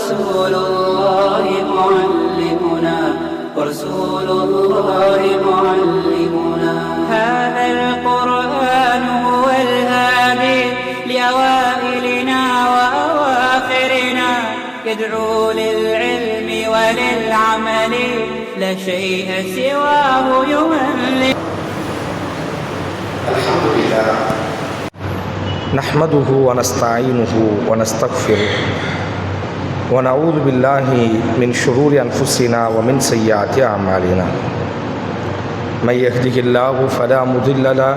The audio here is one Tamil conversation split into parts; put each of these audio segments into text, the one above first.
ورسول الله معلمنا ورسول الله معلمنا. هذا القرآن هو الهادي لأوائلنا وأواخرنا. يدعو للعلم وللعمل لا شيء سواه يملك. الحمد لله. نحمده ونستعينه ونستغفره. ونعوذ بالله من شرور أنفسنا ومن سيئات أعمالنا. من يهده الله فلا مضل له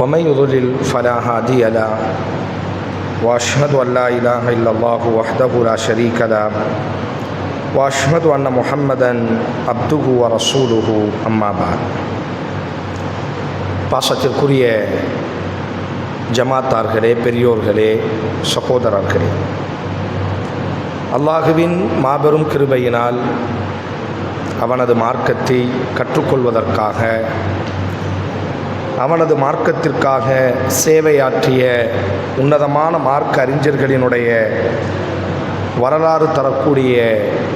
ومن يضلل فلا هادي له. وأشهد أن لا إله إلا الله وحده لا شريك له وأشهد أن محمدا عبده ورسوله أما بعد. பாசத்திற்குரிய ஜமாத்தார்களே பெரியோர்களே சகோதரர்களே அல்லாஹுவின் மாபெரும் கிருபையினால் அவனது மார்க்கத்தை கற்றுக்கொள்வதற்காக அவனது மார்க்கத்திற்காக சேவையாற்றிய உன்னதமான மார்க்க அறிஞர்களினுடைய வரலாறு தரக்கூடிய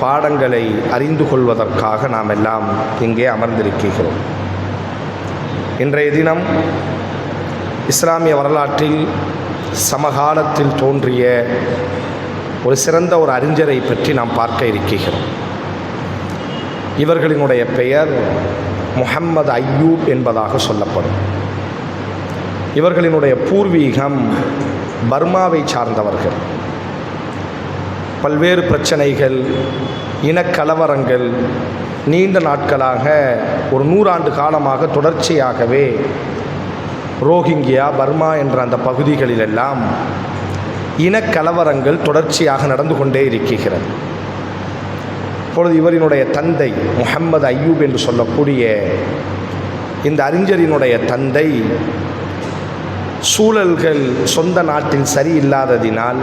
பாடங்களை அறிந்து கொள்வதற்காக நாம் எல்லாம் இங்கே அமர்ந்திருக்கிறோம். இன்றைய தினம் இஸ்லாமிய வரலாற்றில் சமகாலத்தில் தோன்றிய ஒரு சிறந்த ஒரு அறிஞரை பற்றி நாம் பார்க்க இருக்கிறோம். இவர்களினுடைய பெயர் முஹம்மது ஐயூப் என்பதாக சொல்லப்படும். இவர்களினுடைய பூர்வீகம் பர்மாவை சார்ந்தவர்கள். பல்வேறு பிரச்சனைகள் இனக்கலவரங்கள் நீண்ட நாட்களாக ஒரு நூறாண்டு காலமாக தொடர்ச்சியாகவே ரோஹிங்கியா பர்மா என்ற அந்த பகுதிகளிலெல்லாம் இனக்கலவரங்கள் தொடர்ச்சியாக நடந்து கொண்டே இருக்கிறது. இப்பொழுது இவரினுடைய தந்தை முஹம்மது ஐயூப் என்று சொல்லக்கூடிய இந்த அறிஞரினுடைய தந்தை சூழல்கள் சொந்த நாட்டில் சரியில்லாததினால்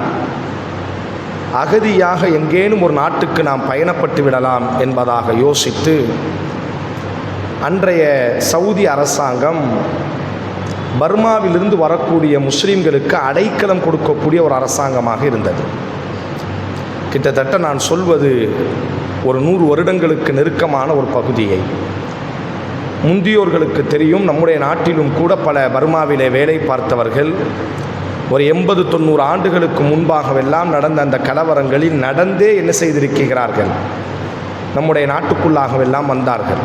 அகதியாக எங்கேனும் ஒரு நாட்டுக்கு நாம் பயணப்பட்டு விடலாம் என்பதாக யோசித்து அன்றைய சவுதி அரசாங்கம் பர்மாவிலிருந்து வரக்கூடிய முஸ்லீம்களுக்கு அடைக்கலம் கொடுக்கக்கூடிய ஒரு அரசாங்கமாக இருந்தது. கிட்டத்தட்ட நான் சொல்வது ஒரு நூறு வருடங்களுக்கு நெருக்கமான ஒரு பகுதியை. முந்தியோர்களுக்கு தெரியும் நம்முடைய நாட்டிலும் கூட பல பர்மாவிலே வேலை பார்த்தவர்கள் ஒரு எண்பது தொண்ணூறு ஆண்டுகளுக்கு முன்பாகவெல்லாம் நடந்த அந்த கலவரங்களில் நடந்தே என்ன செய்திருக்கிறார்கள்? நம்முடைய நாட்டுக்குள்ளாகவெல்லாம் வந்தார்கள்.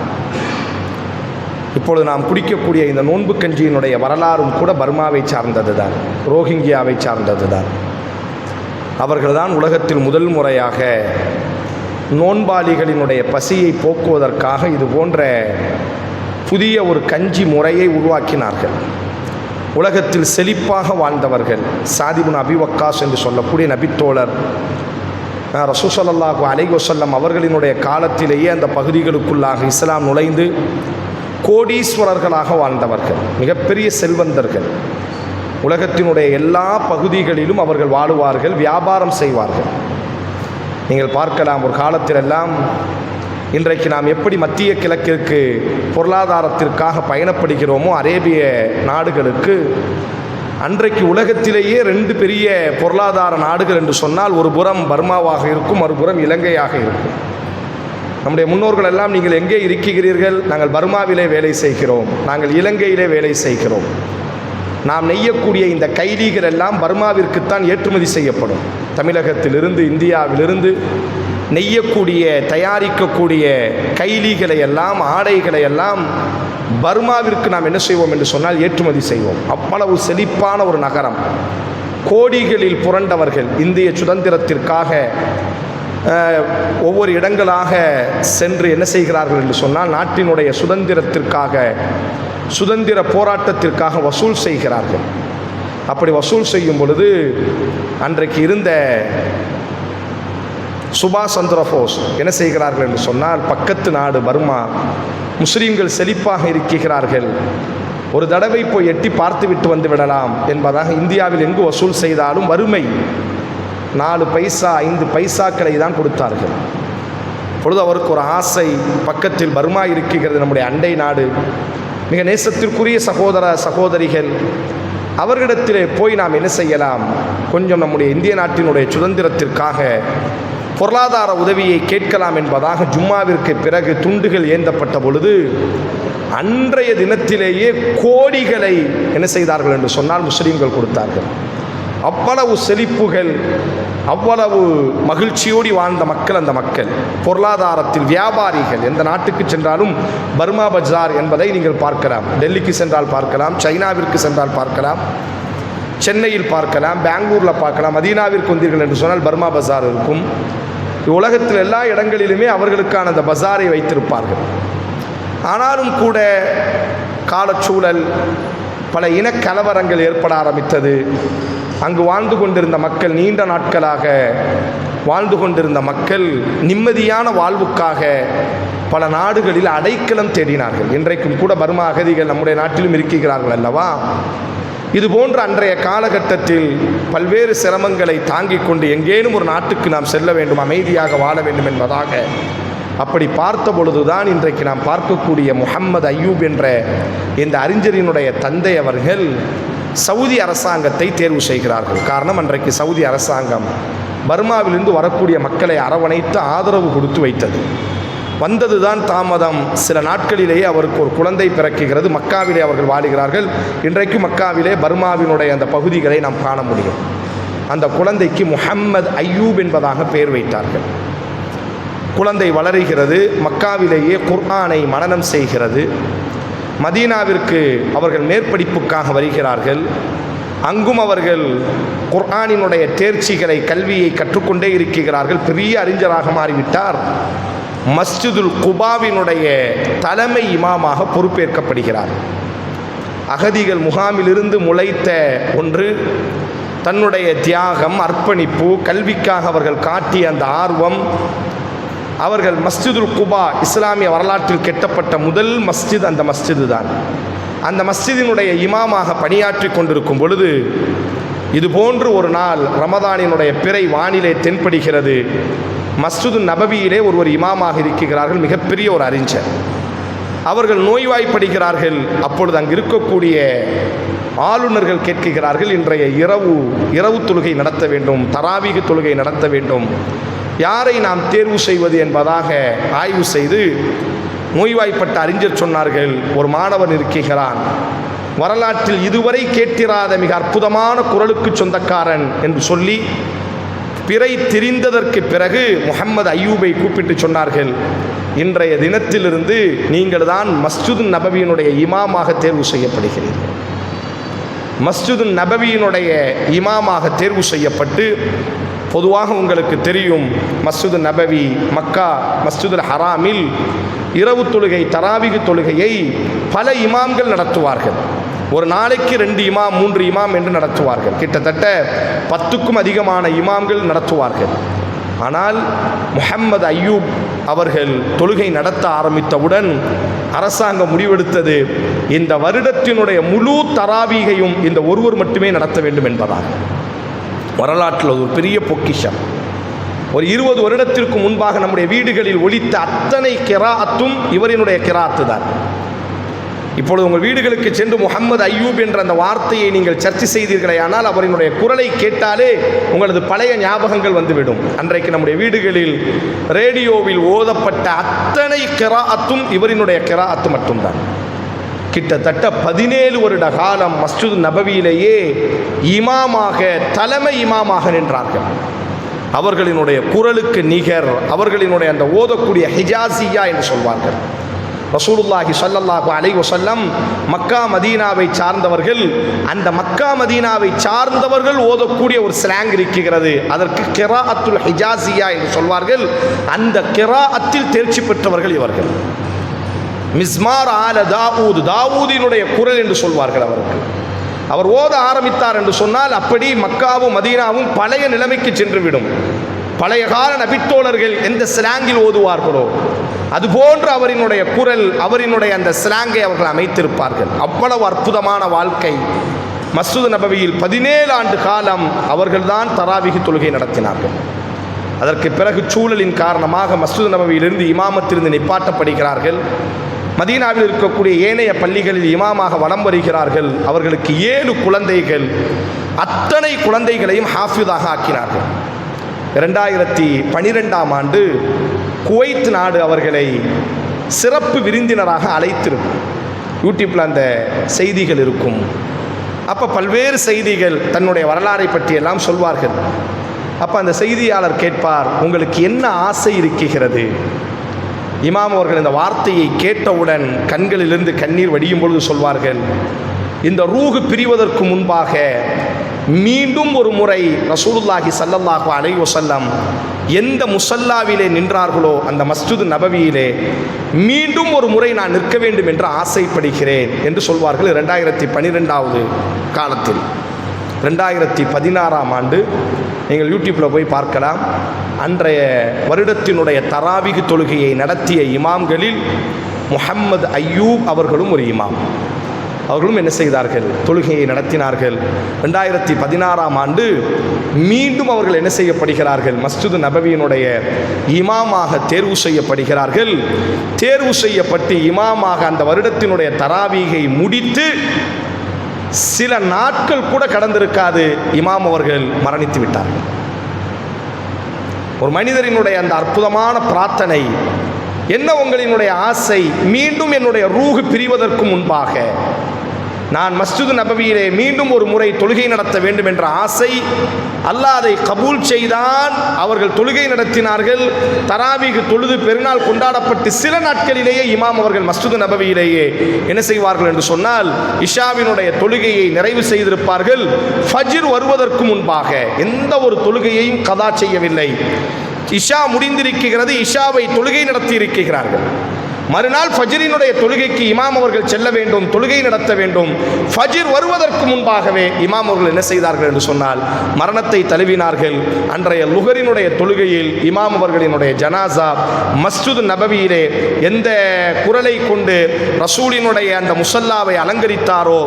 இப்பொழுது நாம் குடிக்கக்கூடிய இந்த நோன்பு கஞ்சியினுடைய வரலாறும் கூட பர்மாவை சார்ந்தது தான் ரோஹிங்கியாவை சார்ந்தது தான் அவர்கள்தான் உலகத்தில் முதல் முறையாக நோன்பாளிகளினுடைய பசியை போக்குவதற்காக இது போன்ற புதிய ஒரு கஞ்சி முறையை உருவாக்கினார்கள். உலகத்தில் செழிப்பாக வாழ்ந்தவர்கள் சாதிபுன் அபிவக்காஸ் என்று சொல்லக்கூடிய நபித்தோழர் ரசூசல்லாஹு அலைவசல்லம் அவர்களினுடைய காலத்திலேயே அந்த பகுதிகளுக்குள்ளாக இஸ்லாம் நுழைந்து கோடீஸ்வரர்களாக வாழ்ந்தவர்கள் மிகப்பெரிய செல்வந்தர்கள். உலகத்தினுடைய எல்லா பகுதிகளிலும் அவர்கள் வாழுவார்கள் வியாபாரம் செய்வார்கள். நீங்கள் பார்க்கலாம் ஒரு காலத்திலெல்லாம் இன்றைக்கு நாம் எப்படி மத்திய கிழக்கிற்கு பொருளாதாரத்திற்காக பயணப்படுகிறோமோ அரேபிய நாடுகளுக்கு அன்றைக்கு உலகத்திலேயே ரெண்டு பெரிய பொருளாதார நாடுகள் என்று சொன்னால் ஒரு புறம் பர்மாவாக இருக்கும் மறுபுறம் இலங்கையாக இருக்கும். நம்முடைய முன்னோர்கள் எல்லாம் நீங்கள் எங்கே இருக்கிறீர்கள்? நாங்கள் பர்மாவிலே வேலை செய்கிறோம். நாங்கள் இலங்கையிலே வேலை செய்கிறோம். நாம் நெய்யக்கூடிய இந்த கைலிகள் எல்லாம் பர்மாவிற்குத்தான் ஏற்றுமதி செய்யப்படும். தமிழகத்திலிருந்து இந்தியாவிலிருந்து நெய்யக்கூடிய தயாரிக்கக்கூடிய கைலிகளை எல்லாம் ஆடைகளை எல்லாம் பர்மாவிற்கு நாம் என்ன செய்வோம் என்று சொன்னால் ஏற்றுமதி செய்வோம். அவ்வளவு செழிப்பான ஒரு நகரம். கோடிகளில் புரண்டவர்கள் இந்திய சுதந்திரத்திற்காக ஒவ்வொரு இடங்களாக சென்று என்ன செய்கிறார்கள் என்று சொன்னால் நாட்டினுடைய சுதந்திரத்திற்காக சுதந்திர போராட்டத்திற்காக வசூல் செய்கிறார்கள். அப்படி வசூல் செய்யும் பொழுது அன்றைக்கு இருந்த சுபாஷ் சந்திர போஸ் என்ன செய்கிறார்கள் என்று சொன்னால் பக்கத்து நாடு பர்மா முஸ்லீம்கள் செழிப்பாக இருக்கிறார்கள். ஒரு தடவை போய் எட்டி பார்த்து விட்டு வந்து விடலாம் என்பதாக இந்தியாவில் எங்கு வசூல் செய்தாலும் வறுமை. நாலு பைசா ஐந்து பைசாக்களை தான் கொடுத்தார்கள். பொழுது அவருக்கு ஒரு ஆசை பக்கத்தில் பர்மா இருக்கிறது நம்முடைய அண்டை நாடு. மிக நேசத்திற்குரிய சகோதர சகோதரிகள் அவர்களிடத்திலே போய் நாம் என்ன செய்யலாம்? கொஞ்சம் நம்முடைய இந்திய நாட்டினுடைய சுதந்திரத்திற்காக பொருளாதார உதவியை கேட்கலாம் என்பதாக ஜும்மாவிற்கு பிறகு துண்டுகள் ஏந்தப்பட்ட பொழுது அன்றைய தினத்திலேயே கோடிகளை என்ன செய்தார்கள் என்று சொன்னால் முஸ்லீம்கள் கொடுத்தார்கள். அவ்வளவு செழிப்புகள் அவ்வளவு மகிழ்ச்சியோடி வாழ்ந்த மக்கள் அந்த மக்கள். பொருளாதாரத்தில் வியாபாரிகள் எந்த நாட்டுக்கு சென்றாலும் பர்மா பஜார் என்பதை நீங்கள் பார்க்கலாம். டெல்லிக்கு சென்றால் பார்க்கலாம் சைனாவிற்கு சென்றால் பார்க்கலாம் சென்னையில் பார்க்கலாம் பெங்களூரில் பார்க்கலாம் மதீனாவிற்கு வந்தீர்கள் என்று சொன்னால் பர்மா பஜார் இருக்கும். உலகத்தில் எல்லா இடங்களிலுமே அவர்களுக்கான அந்த பஜாரை வைத்திருப்பார்கள். ஆனாலும் கூட காலச்சூழல் பல இனக்கலவரங்கள் ஏற்பட ஆரம்பித்தது. அங்கு வாழ்ந்து கொண்டிருந்த மக்கள் நீண்ட நாட்களாக வாழ்ந்து கொண்டிருந்த மக்கள் நிம்மதியான வாழ்வுக்காக பல நாடுகளில் அடைக்கலம் தேடினார்கள். இன்றைக்கும் கூட பர்மா அகதிகள் நம்முடைய நாட்டிலும் இருக்கிறார்கள் அல்லவா? இது போன்ற அன்றைய காலகட்டத்தில் பல்வேறு சிரமங்களை தாங்கிக் கொண்டு எங்கேனும் ஒரு நாட்டுக்கு நாம் செல்ல வேண்டும் அமைதியாக வாழ வேண்டும் என்பதாக அப்படி பார்த்த பொழுதுதான் இன்றைக்கு நாம் பார்க்கக்கூடிய முஹம்மது அய்யூப் என்ற இந்த அறிஞரினுடைய தந்தை அவர்கள் சவுதி அரசாங்கத்தை தேர்வு செய்கிறார்கள். காரணம் அன்றைக்கு சவுதி அரசாங்கம் பர்மாவிலிருந்து வரக்கூடிய மக்களை அரவணைத்து ஆதரவு கொடுத்து வைத்தது. வந்ததுதான் தாமதம். சில நாட்களிலேயே அவருக்கு ஒரு குழந்தை பிறக்குகிறது மக்காவிலே அவர்கள் வாழுகிறார்கள். இன்றைக்கு மக்காவிலே பர்மாவினுடைய அந்த பகுதிகளை நாம் காண முடியும். அந்த குழந்தைக்கு முஹம்மது அய்யூப் என்பதாக பெயர் வைத்தார்கள். குழந்தை வளருகிறது. மக்காவிலேயே குர்ஆனை மனனம் செய்கிறது. மதீனாவிற்கு அவர்கள் மேற்படிப்புக்காக வருகிறார்கள். அங்கும் அவர்கள் குர்ஆனினுடைய தேர்ச்சிகளை கல்வியை கற்றுக்கொண்டே இருக்கிறார்கள். பெரிய அறிஞராக மாறிவிட்டார். மஸ்ஜிதுல் குபாவினுடைய தலைமை இமாமாக பொறுப்பேற்கப்படுகிறார். அகதிகள் முகாமிலிருந்து முளைத்த ஒன்று தன்னுடைய தியாகம் அர்ப்பணிப்பு கல்விக்காக அவர்கள் காட்டிய அந்த ஆர்வம் அவர்கள் மஸ்ஜிதுல் குபா இஸ்லாமிய வரலாற்றில் கெட்டப்பட்ட முதல் மஸ்ஜித் அந்த மஸ்ஜிது தான் அந்த மஸ்ஜிதினுடைய இமாமாக பணியாற்றி கொண்டிருக்கும் பொழுது இது போன்று ஒரு நாள் ரமதானினுடைய பிறை வானிலை தென்படுகிறது. மஸ்ஜிது நபவியிலே ஒருவர் இமாமாக இருக்கிறார்கள் மிகப்பெரிய ஒரு அறிஞர். அவர்கள் நோய்வாய்ப்படுகிறார்கள் அப்பொழுது அங்கு இருக்கக்கூடிய ஆளுநர்கள் கேட்கிறார்கள் இன்றைய இரவு இரவு தொழுகை நடத்த வேண்டும் தராவிக தொழுகை நடத்த வேண்டும். யாரை நாம் தேர்வு செய்வது என்பதாக ஆய்வு செய்து நோய்வாய்ப்பட்ட அறிஞர் சொன்னார்கள் ஒரு மாணவன் இருக்கிறான். வரலாற்றில் இதுவரை கேட்டிராத மிக அற்புதமான குரலுக்கு சொந்தக்காரன் என்று சொல்லி பிறை திரிந்ததற்கு பிறகு முகமது ஐயூபை கூப்பிட்டு சொன்னார்கள் இன்றைய தினத்திலிருந்து நீங்கள் தான் மஸ்ஜிது நபவியினுடைய இமாமாக தேர்வு செய்யப்படுகிறீர்கள். மஸ்ஜிது நபவியினுடைய இமாமாக தேர்வு செய்யப்பட்டு பொதுவாக உங்களுக்கு தெரியும் மஸ்ஜிது நபவி மக்கா மஸ்ஜிதுல் ஹராமில் இரவு தொழுகை தராவிகு தொழுகையை பல இமாம்கள் நடத்துவார்கள். ஒரு நாளைக்கு ரெண்டு இமாம் மூன்று இமாம் என்று நடத்துவார்கள். கிட்டத்தட்ட பத்துக்கும் அதிகமான இமாம்கள் நடத்துவார்கள். ஆனால் முஹம்மது ஐயூப் அவர்கள் தொழுகை நடத்த ஆரம்பித்தவுடன் அரசாங்கம் முடிவெடுத்தது இந்த வருடத்தினுடைய முழு தராவீகையும் இந்த ஒருவர் மட்டுமே நடத்த வேண்டும் என்பதாகும். வரலாற்றில் ஒரு பெரிய பொக்கிஷம். ஒரு இருபது வருடத்திற்கு முன்பாக நம்முடைய வீடுகளில் ஒழித்த அத்தனை கிராத்தும் இவரினுடைய கிராத்து தான். இப்பொழுது உங்கள் வீடுகளுக்கு சென்று முகமது ஐயூப் என்ற அந்த வார்த்தையை நீங்கள் சர்ச்சை செய்தீர்களே ஆனால் அவரினுடைய குரலை கேட்டாலே உங்களது பழைய ஞாபகங்கள் வந்துவிடும். அன்றைக்கு நம்முடைய வீடுகளில் ரேடியோவில் ஓதப்பட்ட அத்தனை கிராத்தும் இவரினுடைய கிராத்து மட்டும்தான். கிட்டத்தட்ட பதினேழு வருட காலம் மஸ்ஜித் நபவியிலேயே இமாமாக தலைமை இமாமாக நின்றார்கள். அவர்களினுடைய குரலுக்கு நிகர் அவர்களினுடைய அந்த ஓதக்கூடிய ஹிஜாசியா என்று சொல்வார்கள். ரசூலுல்லாஹி சல்லல்லாஹு அலை வசல்லம் மக்கா மதீனாவை சார்ந்தவர்கள் அந்த மக்கா மதீனாவை சார்ந்தவர்கள் ஓதக்கூடிய ஒரு ஸ்லாங் இருக்கிறது. அதற்கு கிராஅத்துல் ஹிஜாசியா என்று சொல்வார்கள். அந்த கிராஅத்தில் தேர்ச்சி பெற்றவர்கள் இவர்கள். மிஸ்மார் ஆல தாவூது தாவூதினுடைய குரல் என்று சொல்வார்கள் அவருக்கு அவர் ஓத ஆரம்பித்தார் என்று சொன்னால் அப்படி மக்காவும் மதீனாவும் பழைய நிலைமைக்கு சென்றுவிடும். பழைய கால நபித்தோழர்கள் எந்த ஸ்லாங்கில் ஓதுவார்களோ அதுபோன்று அவரினுடைய குரல் அவரினுடைய அந்த ஸ்லாங்கை அவர்கள் அமைத்திருப்பார்கள். அவ்வளவு அற்புதமான வாழ்க்கை. மசூத் நபவியில் பதினேழு ஆண்டு காலம் அவர்கள்தான் தராவிகி தொழுகை நடத்தினார்கள். அதற்கு பிறகு சூழலின் காரணமாக மசூத் நபவியிலிருந்து இமாமத்திலிருந்து நிப்பாட்டப்படுகிறார்கள். மதீனாவில் இருக்கக்கூடிய ஏனைய பள்ளிகளில் இமாமாக வலம் வருகிறார்கள். அவர்களுக்கு ஏழு குழந்தைகள். அத்தனை குழந்தைகளையும் ஹாஃபிதாக ஆக்கினார்கள். இரண்டாயிரத்தி பனிரெண்டாம் ஆண்டு குவைத் நாடு அவர்களை சிறப்பு விருந்தினராக அழைத்திருக்கும். யூடியூப்பில் அந்த செய்திகள் இருக்கும். அப்போ பல்வேறு செய்திகள் தன்னுடைய வரலாறை பற்றியெல்லாம் சொல்வார்கள். அப்போ அந்த செய்தியாளர் கேட்பார் உங்களுக்கு என்ன ஆசை இருக்குகிறது இமாம் அவர்கள் இந்த வார்த்தையை கேட்டவுடன் கண்களிலிருந்து கண்ணீர் வடியும் பொழுது சொல்வார்கள் இந்த ரூகு பிரிவதற்கு முன்பாக மீண்டும் ஒரு முறை ரசூலுல்லாஹி சல்லல்லாஹு அலை வசல்லம் எந்த முசல்லாவிலே நின்றார்களோ அந்த மஸ்ஜித் நபவியிலே மீண்டும் ஒரு முறை நான் நிற்க வேண்டும் என்று ஆசைப்படுகிறேன் என்று சொல்வார்கள் ரெண்டாயிரத்தி பன்னிரெண்டாவது காலத்தில். ரெண்டாயிரத்தி பதினாறாம் ஆண்டு நீங்கள் யூடியூப்பில் போய் பார்க்கலாம். அன்றைய வருடத்தினுடைய தராவிகு தொழுகையை நடத்திய இமாம்களில் முஹம்மது ஐயூப் அவர்களும் ஒரு இமாம். அவர்களும் என்ன செய்தார்கள்? தொழுகையை நடத்தினார்கள். ரெண்டாயிரத்தி பதினாறாம் ஆண்டு மீண்டும் அவர்கள் என்ன செய்யப்படுகிறார்கள்? மஸ்ஜிது நபவியினுடைய இமாமாக தேர்வு செய்யப்படுகிறார்கள். தேர்வு செய்யப்பட்டு இமாமாக அந்த வருடத்தினுடைய தராவீகை முடித்து சில நாட்கள் கூட கடந்திருக்காது இமாம் அவர்கள் மரணித்து விட்டார்கள் ஒரு மனிதரினுடைய அந்த அற்புதமான பிரார்த்தனை என்ன உங்களினுடைய ஆசை? மீண்டும் என்னுடைய ரூகு பிரிவதற்கு முன்பாக நான் மஸ்ஜிது நபவியிலே மீண்டும் ஒரு முறை தொழுகை நடத்த வேண்டும் என்ற ஆசை அல்லாஹ் அதை கபூல் செய்தான். அவர்கள் தொழுகை நடத்தினார்கள். தராவிகு தொழுது பெருநாள் கொண்டாடப்பட்டு சில நாட்களிலேயே இமாம் அவர்கள் மஸ்ஜிது நபவியிலேயே என்ன செய்வார்கள் என்று சொன்னால் இஷாவினுடைய தொழுகையை நிறைவு செய்திருப்பார்கள். ஃபஜிர் வருவதற்கு முன்பாக எந்த ஒரு தொழுகையையும் கதா செய்யவில்லை. இஷா முடிந்திருக்கிறது. இஷாவை தொழுகை நடத்தி இருக்கிறார்கள் மறுநாள் ஃபஜ்ரினுடைய தொழுகைக்கு இமாம் அவர்கள் செல்ல வேண்டும் தொழுகை நடத்த வேண்டும். ஃபஜிர் வருவதற்கு முன்பாகவே இமாம் அவர்கள் என்ன செய்தார்கள் என்று சொன்னால் மரணத்தை தழுவினார்கள். அன்றைய லுகரினுடைய தொழுகையில் இமாம் அவர்களினுடைய ஜனாசா மஸ்ஜித் நபவியிலே எந்த குரலை கொண்டு ரசூலினுடைய அந்த முசல்லாவை அலங்கரித்தாரோ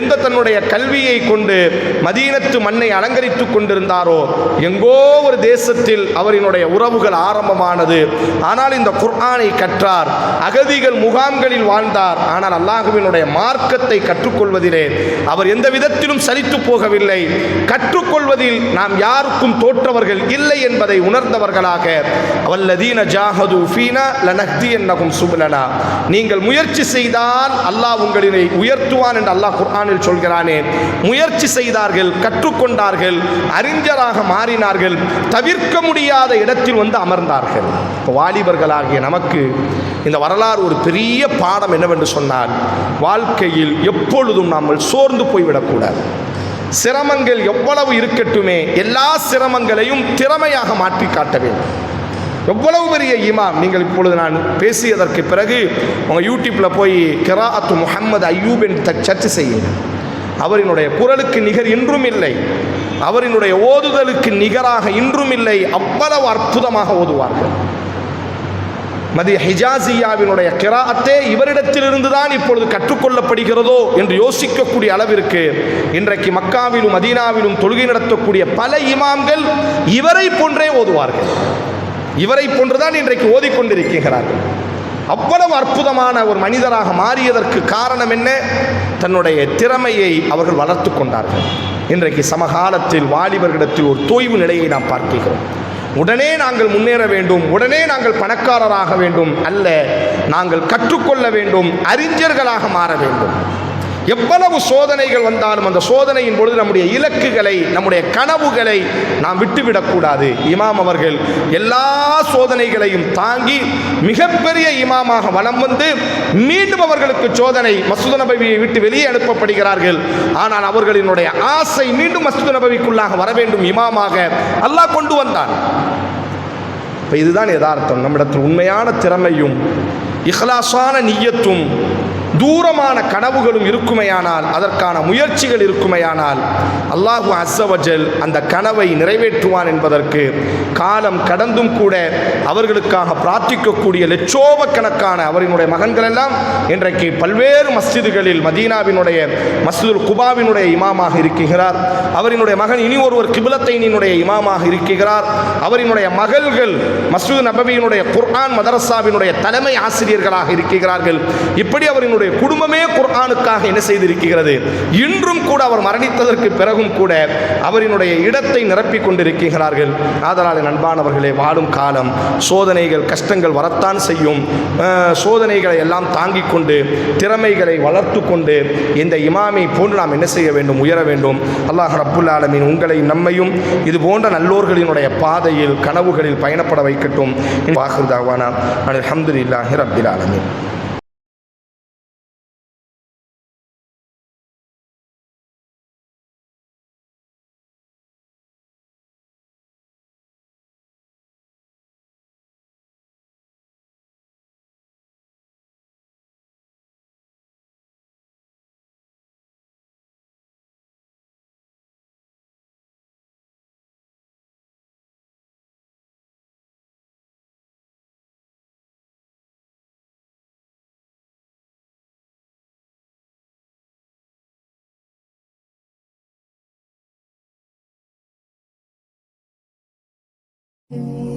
எந்த தன்னுடைய கல்வியை கொண்டு மதீனத்து மண்ணை அலங்கரித்துக் கொண்டிருந்தாரோ எங்கோ ஒரு தேசத்தில் அவரினுடைய உறவுகள் ஆரம்பமானது. ஆனால் இந்த குர்ஆனை கற்றார். அகதிகள் முகாம்களில் வாழ்ந்தார். ஆனால் அல்லாஹுவினுடைய மார்க்கத்தை கற்றுக்கொள்வதிலே அவர் எந்த விதத்திலும் சலித்து போகவில்லை. கற்றுக்கொள்வதில் நாம் யாருக்கும் தோற்றவர்கள் இல்லை என்பதை உணர்ந்தவர்களாக வல்லதீன ஜாஹது ஃபீனா லனஹ்தி என்னகும் சுபலனா. நீங்கள் முயற்சி செய்தால் அல்லாஹ் உங்களினை உயர்த்துவான் என்று அல்லாஹ் குர்ஆனில் சொல்கிறானே. முயற்சி செய்தார்கள் கற்றுக்கொண்டார்கள் அறிஞராக மாறினார்கள் தவிர்க்க முடியாத இடத்தில் வந்து அமர்ந்தார்கள். இப்போ வாலிபர்களாகிய நமக்கு இந்த வரலாறு வரலாறு ஒரு பெரிய பாடம் என்னவென்று சொன்னால் வாழ்க்கையில் எப்பொழுதும் நாம் சோர்ந்து போய்விடக்கூடாது. சிரமங்கள் எவ்வளவு இருக்கட்டுமே எல்லா சிரமங்களையும் திறமையாக மாற்றி காட்ட வேண்டும். எவ்வளவு பெரிய இமாம் நீங்கள் இப்பொழுது நான் பேசியதற்கு பிறகு உங்கள் யூடியூப்பில் போய் கிராத்து முகமது ஐயூப் என்று சர்ச்சை செய்யுங்கள். அவரினுடைய குரலுக்கு நிகர் இன்றும் இல்லை. அவரினுடைய ஓதுதலுக்கு நிகராக இன்றும் இல்லை. அவ்வளவு அற்புதமாக ஓதுவார்கள். மதி ஹிஜாசியாவினுடைய கிராத்தே இவரிடத்திலிருந்து தான் இப்பொழுது கற்றுக்கொள்ளப்படுகிறதோ என்று யோசிக்கக்கூடிய அளவிற்கு இன்றைக்கு மக்காவிலும் மதீனாவிலும் தொழுகை நடத்தக்கூடிய பல இமாம்கள் இவரை போன்றே ஓதுவார்கள். இவரை போன்றுதான் இன்றைக்கு ஓதிக்கொண்டிருக்கிறார்கள். அவ்வளவு அற்புதமான ஒரு மனிதராக மாறியதற்கு காரணம் என்ன? தன்னுடைய திறமையை அவர்கள் வளர்த்து கொண்டார்கள். இன்றைக்கு சமகாலத்தில் வாலிபர்களிடத்தில் ஒரு தோய்வு நிலையை நாம் பார்க்கிறோம் உடனே நாங்கள் முன்னேற வேண்டும். உடனே நாங்கள் பணக்காரராக வேண்டும் அல்ல. நாங்கள் கற்றுக்கொள்ள வேண்டும். அறிஞர்களாக மாற வேண்டும். எவ்வளவு சோதனைகள் வந்தாலும் அந்த சோதனையின் பொழுது நம்முடைய இலக்குகளை நம்முடைய கனவுகளை நாம் விட்டுவிடக்கூடாது. இமாம் அவர்கள் எல்லா சோதனைகளையும் தாங்கி மிகப்பெரிய இமாமாக வலம் வந்து மீண்டும் அவர்களுக்கு சோதனை மசூத நபவியை விட்டு வெளியே அனுப்பப்படுகிறார்கள். ஆனால் அவர்களினுடைய ஆசை மீண்டும் மசூத நபவிக்குள்ளாக வர வேண்டும் இமாமாக அல்லாஹ் கொண்டு வந்தான். இப்போ இதுதான் யதார்த்தம். நம்மிடத்தில் உண்மையான திறமையும் இஹ்லாசான நீயத்தும் தூரமான கனவுகளும் இருக்குமையானால் அதற்கான முயற்சிகள் இருக்குமையானால் அல்லாஹு அஸ்ஸவஜல் அந்த கனவை நிறைவேற்றுவான் என்பதற்கு காலம் கடந்தும் கூட அவர்களுக்காக பிரார்த்திக்கக்கூடிய லட்சோபக்கணக்கான அவரினுடைய மகன்கள் எல்லாம் இன்றைக்கு பல்வேறு மஸ்ஜிதுகளில் மதீனாவினுடைய மஸ்ஜிதுல் குபாவினுடைய இமாமாக இருக்கிறார். அவரினுடைய மகன் இனி ஒருவர் கிபிலத்தைனினுடைய இமாமாக இருக்கிறார். அவரினுடைய மகள்கள் மஸ்ஜித் நபவியினுடைய குர்ஆன் மதரசாவினுடைய தலைமை ஆசிரியர்களாக இருக்கிறார்கள். இப்படி அவரினுடைய குடும்பமே குர்ஆனுக்காக என்ன செய்திருக்கிறது? இன்றும் கூட அவர் மரணித்ததற்கு பிறகும் கூட அவரினுடைய இடத்தை நிரப்பிக் கொண்டிருக்கிறார்கள் ஆதலால் நண்பானவர்களே வாழும் காலம் சோதனைகள் கஷ்டங்கள் வரத்தான் செய்யும். சோதனைகளை எல்லாம் தாங்கிக் கொண்டு திறமைகளை வளர்த்து கொண்டு இந்த இமாமை போன்று நாம் என்ன செய்ய வேண்டும்? உயர வேண்டும். அல்லாஹ் ரப்புல் ஆலமின் உங்களை நம்மையும் இது போன்ற நல்லோர்களினுடைய பாதையில் கனவுகளில் பயணப்பட வைக்கட்டும். வாஹிருதாவானா அல்ஹம்துலில்லாஹி ரப்பில் ஆலமின். Mm-hmm.